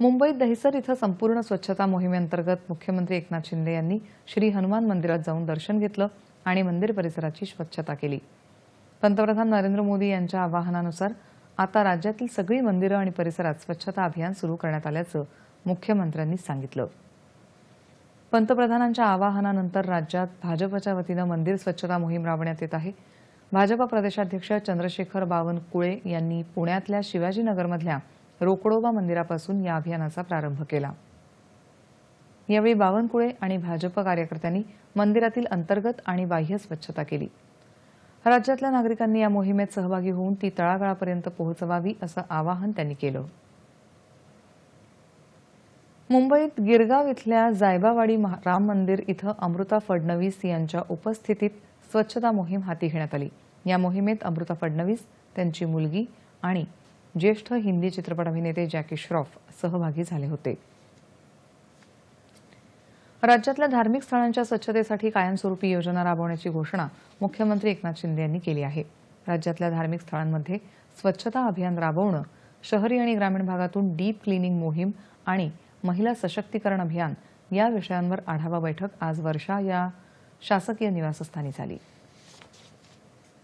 मुंबईत दहिसर इथं संपूर्ण स्वच्छता मोहिमेअंतर्गत मुख्यमंत्री एकनाथ शिंदे यांनी श्री हनुमान मंदिरात जाऊन दर्शन घेतलं आणि मंदिर परिसराची स्वच्छता केली. पंतप्रधान नरेंद्र मोदी यांच्या आवाहनानुसार आता राज्यातील सगळी मंदिरं आणि परिसरात स्वच्छता अभियान सुरू करण्यात आल्याचं मुख्यमंत्र्यांनी सांगितलं. पंतप्रधानांच्या आवाहनानंतर राज्यात भाजपच्या वतीनं मंदिर स्वच्छता मोहीम राबवण्यात येत आहे. भाजपा प्रदेशाध्यक्ष चंद्रशेखर बावनकुळे यांनी पुण्यातल्या शिवाजीनगरमधल्या रोकडोबा मंदिरापासून या अभियानाचा प्रारंभ केला. यावेळी बावनकुळे आणि भाजप कार्यकर्त्यांनी मंदिरातील अंतर्गत आणि बाह्य स्वच्छता केली. राज्यातल्या नागरिकांनी या मोहिमेत सहभागी होऊन ती तळागाळापर्यंत पोहोचवावी असं आवाहन त्यांनी केलं. मुंबईत गिरगाव इथल्या जायबावाडी महा- राम मंदिर इथं अमृता फडणवीस यांच्या उपस्थितीत स्वच्छता मोहीम हाती घेण्यात आली. या मोहिमेत अमृता फडणवीस त्यांची मुलगी आणि ज्येष्ठ हिंदी चित्रपट अभिनेते जॅकी श्रॉफ सहभागी झाले होते. राज्यातल्या धार्मिक स्थळांच्या स्वच्छतेसाठी कायमस्वरूपी योजना राबवण्याची घोषणा मुख्यमंत्री एकनाथ शिंदे यांनी केली आहे. राज्यातल्या धार्मिक स्थळांमध्ये स्वच्छता अभियान राबवणं शहरी आणि ग्रामीण भागातून डीप क्लिनिंग मोहीम आणि महिला सशक्तीकरण अभियान या विषयांवर आढावा बैठक आज वर्षा या शासकीय निवासस्थानी झाली.